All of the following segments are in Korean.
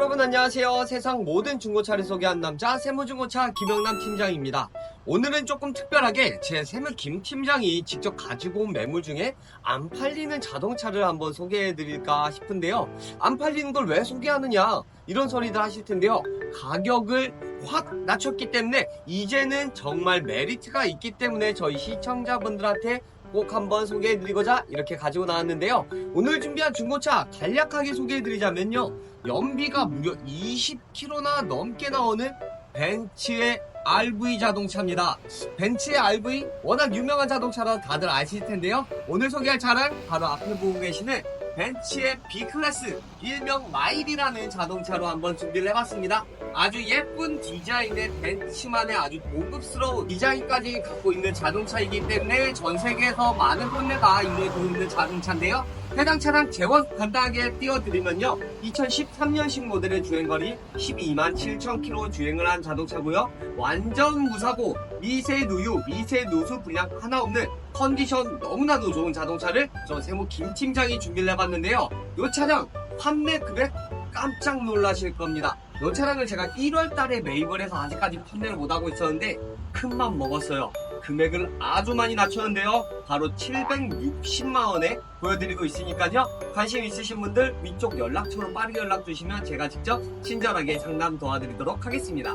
여러분 안녕하세요. 세상 모든 중고차를 소개한 남자 세무중고차 김영남 팀장입니다. 오늘은 조금 특별하게 제 세무 김 팀장이 직접 가지고 온 매물 중에 안 팔리는 자동차를 한번 소개해 드릴까 싶은데요. 안 팔리는 걸 왜 소개하느냐 이런 소리들 하실 텐데요. 가격을 확 낮췄기 때문에 이제는 정말 메리트가 있기 때문에 저희 시청자분들한테 꼭 한번 소개해드리고자 이렇게 가지고 나왔는데요. 오늘 준비한 중고차 간략하게 소개해드리자면요. 연비가 무려 20km나 넘게 나오는 벤츠의 RV 자동차입니다. 벤츠의 RV 워낙 유명한 자동차라 다들 아실 텐데요. 오늘 소개할 차량 바로 앞에 보고 계시는 벤츠의 B클래스 일명 마일이라는 자동차로 한번 준비를 해봤습니다. 아주 예쁜 디자인의 벤츠만의 아주 고급스러운 디자인까지 갖고 있는 자동차이기 때문에 전 세계에서 많은 판매가 이루어지고 있는 자동차인데요. 해당 차량 재원 간단하게 띄워드리면요. 2013년식 모델의 주행거리 12만 7천 킬로 주행을 한 자동차고요. 완전 무사고 미세 누유, 미세 누수 불량 하나 없는 컨디션 너무나도 좋은 자동차를 저 세무 김 팀장이 준비를 해봤는데요. 이 차량 판매 금액 깜짝 놀라실 겁니다. 이 차량을 제가 1월 달에 매입을 해서 아직까지 판매를 못하고 있었는데 큰맘 먹었어요. 금액을 아주 많이 낮췄는데요. 바로 760만원에 보여드리고 있으니까요. 관심 있으신 분들 위쪽 연락처로 빠르게 연락 주시면 제가 직접 친절하게 상담 도와드리도록 하겠습니다.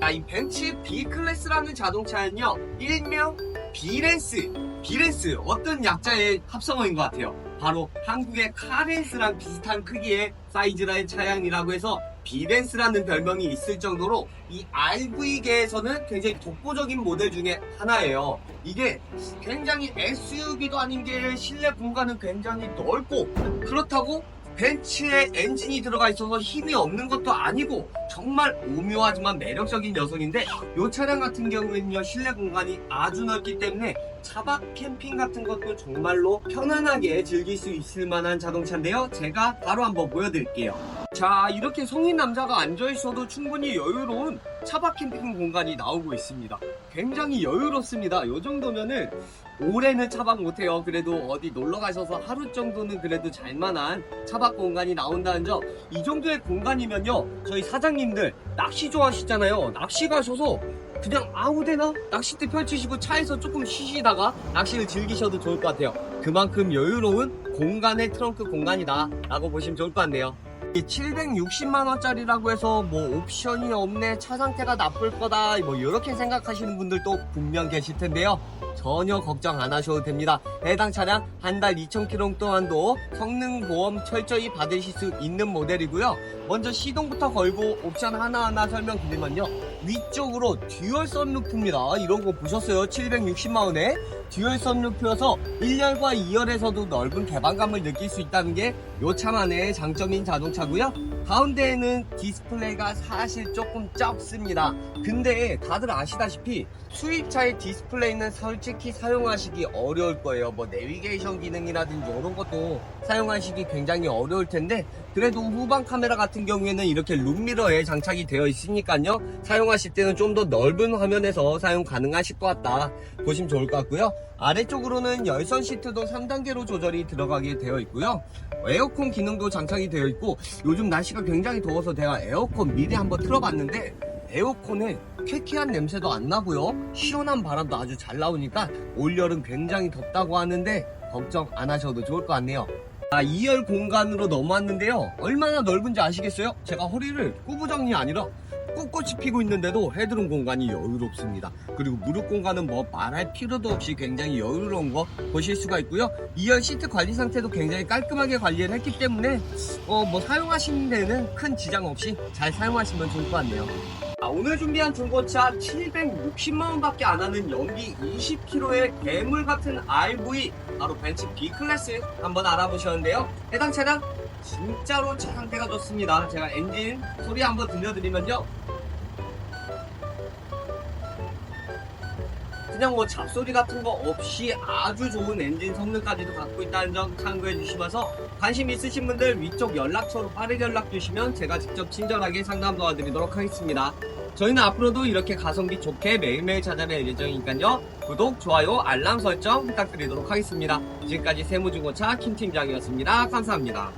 자, 이 벤츠 B클래스라는 자동차는요. 일명 비렌스, 비렌스 어떤 약자의 합성어인 것 같아요. 바로 한국의 카렌스랑 비슷한 크기의 사이즈라는 차량이라고 해서 비렌스라는 별명이 있을 정도로 이 RV계에서는 굉장히 독보적인 모델 중에 하나예요. 이게 굉장히 SUV도 아닌 게 실내 공간은 굉장히 넓고 그렇다고 벤츠에 엔진이 들어가 있어서 힘이 없는 것도 아니고 정말 오묘하지만 매력적인 녀석인데 이 차량 같은 경우에는요 실내 공간이 아주 넓기 때문에 차박 캠핑 같은 것도 정말로 편안하게 즐길 수 있을 만한 자동차인데요. 제가 바로 한번 보여드릴게요. 자 이렇게 성인 남자가 앉아있어도 충분히 여유로운 차박 캠핑 공간이 나오고 있습니다 굉장히 여유롭습니다. 이 정도면은 올해는 차박 못해요. 그래도 어디 놀러 가셔서 하루 정도는 그래도 잘만한 차박 공간이 나온다는 점 이 정도의 공간이면요 저희 사장님들 낚시 좋아하시잖아요. 낚시 가셔서 그냥 아무데나 낚싯대 펼치시고 차에서 조금 쉬시다가 낚시를 즐기셔도 좋을 것 같아요. 그만큼 여유로운 공간의 트렁크 공간이다 라고 보시면 좋을 것 같네요. 이 760만원짜리라고 해서 뭐 옵션이 없네 차 상태가 나쁠 거다 뭐 이렇게 생각하시는 분들도 분명 계실 텐데요. 전혀 걱정 안 하셔도 됩니다. 해당 차량 한 달 2,000km 동안도 성능 보험 철저히 받으실 수 있는 모델이고요. 먼저 시동부터 걸고 옵션 하나하나 설명드리면요. 위쪽으로 듀얼 썬루프입니다. 이런 거 보셨어요? 760만원에? 듀얼 썬루프여서 1열과 2열에서도 넓은 개방감을 느낄 수 있다는 게 요 차만의 장점인 자동차 고요. 가운데에는 디스플레이가 사실 조금 적습니다. 근데 다들 아시다시피 수입차의 디스플레이는 솔직히 사용하시기 어려울 거예요. 뭐 내비게이션 기능이라든지 이런 것도 사용하시기 굉장히 어려울 텐데 그래도 후방 카메라 같은 경우에는 이렇게 룸미러에 장착이 되어 있으니까요. 사용하실 때는 좀 더 넓은 화면에서 사용 가능하실 것 같다 보시면 좋을 것 같고요. 아래쪽으로는 열선 시트도 3단계로 조절이 들어가게 되어 있고요. 에어컨 기능도 장착이 되어 있고 요즘 날씨가 굉장히 더워서 제가 에어컨 미리 한번 틀어봤는데 에어컨에 쾌쾌한 냄새도 안 나고요. 시원한 바람도 아주 잘 나오니까 올여름 굉장히 덥다고 하는데 걱정 안 하셔도 좋을 것 같네요. 아, 2열 공간으로 넘어왔는데요. 얼마나 넓은지 아시겠어요? 제가 허리를 꾸부정이 아니라 꿋꿋이 피고 있는데도 헤드룸 공간이 여유롭습니다. 그리고 무릎 공간은 뭐 말할 필요도 없이 굉장히 여유로운 거 보실 수가 있고요. 2열 시트 관리 상태도 굉장히 깔끔하게 관리를 했기 때문에 어, 뭐 사용하시는 데는 큰 지장 없이 잘 사용하시면 좋을 것 같네요. 아, 오늘 준비한 중고차 760만원 밖에 안 하는 연비 20km의 괴물 같은 RV 바로 벤츠 B클래스 한번 알아보셨는데요. 해당 차량 진짜로 차 상태가 좋습니다. 제가 엔진 소리 한번 들려드리면요. 그냥 뭐 잡소리 같은 거 없이 아주 좋은 엔진 성능까지도 갖고 있다는 점 참고해 주시면서 관심 있으신 분들 위쪽 연락처로 빠르게 연락 주시면 제가 직접 친절하게 상담 도와드리도록 하겠습니다. 저희는 앞으로도 이렇게 가성비 좋게 매일매일 찾아뵐 예정이니까요. 구독, 좋아요, 알람 설정 부탁드리도록 하겠습니다. 지금까지 세무중고차 김팀장이었습니다. 감사합니다.